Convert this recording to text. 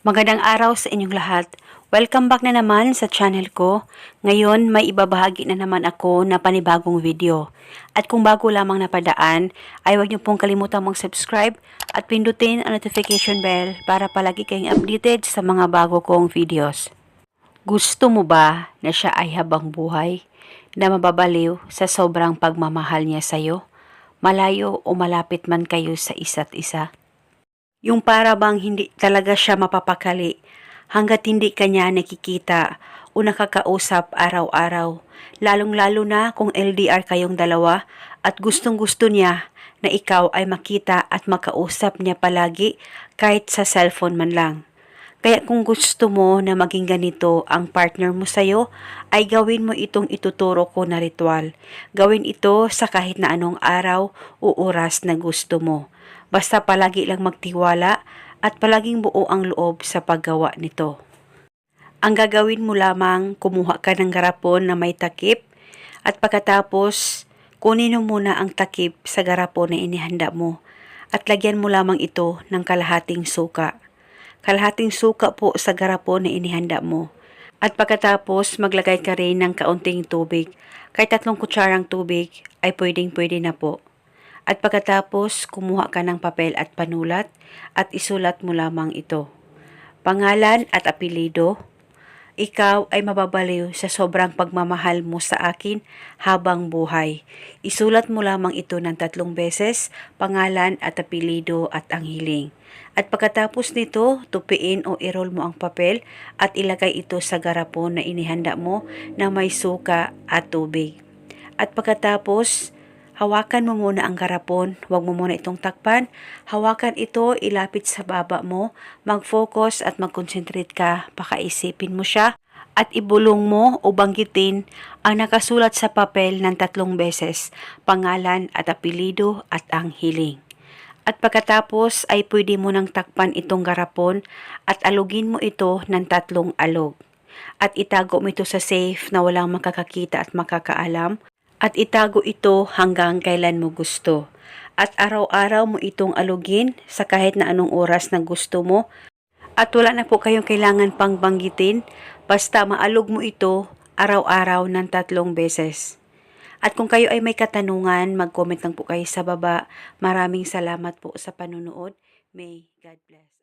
Magandang araw sa inyong lahat. Welcome back na naman sa channel ko. Ngayon, may ibabahagi na naman ako na panibagong video. At kung bago lamang napadaan, ay huwag niyo pong kalimutang mag-subscribe at pindutin ang notification bell para palagi kayong updated sa mga bago kong videos. Gusto mo ba na siya ay habang buhay, na mababaliw sa sobrang pagmamahal niya sa'yo? Malayo o malapit man kayo sa isa't isa? Yung para bang hindi talaga siya mapapakali hanggat hindi kanya nakikita o nakakausap araw-araw. Lalong-lalo na kung LDR kayong dalawa at gustong-gusto niya na ikaw ay makita at makausap niya palagi kahit sa cellphone man lang. Kaya kung gusto mo na maging ganito ang partner mo sa'yo, ay gawin mo itong ituturo ko na ritual. Gawin ito sa kahit na anong araw o oras na gusto mo. Basta palagi lang magtiwala at palaging buo ang loob sa paggawa nito. Ang gagawin mo lamang, kumuha ka ng garapon na may takip at pagkatapos kunin mo muna ang takip sa garapon na inihanda mo at lagyan mo lamang ito ng kalahating suka. Kalahating suka po sa garapon na inihanda mo. At pagkatapos maglagay ka rin ng kaunting tubig. Kahit tatlong kutsarang tubig ay pwedeng pwede na po. At pagkatapos, kumuha ka ng papel at panulat at isulat mo lamang ito. Pangalan at apelido. Ikaw ay mababaliw sa sobrang pagmamahal mo sa akin habang buhay. Isulat mo lamang ito ng tatlong beses, pangalan at apelido at ang hiling. At pagkatapos nito, tupiin o irol mo ang papel at ilagay ito sa garapon na inihanda mo na may suka at tubig. At pagkatapos, Hawakan mo muna ang garapon, huwag mo muna itong takpan. Hawakan ito, ilapit sa baba mo, mag-focus at mag-concentrate ka, pakaisipin mo siya at ibulong mo o banggitin ang nakasulat sa papel ng tatlong beses, pangalan at apelido at ang hiling. At pagkatapos ay pwede mo nang takpan itong garapon at alugin mo ito ng tatlong alog. At itago mo ito sa safe na walang makakakita at makakaalam at itago ito hanggang kailan mo gusto. At araw-araw mo itong alugin sa kahit na anong oras na gusto mo. At wala na po kayong kailangan pang banggitin, basta maalog mo ito araw-araw ng tatlong beses. At kung kayo ay may katanungan, mag-comment lang po kayo sa baba. Maraming salamat po sa panunood. May God bless.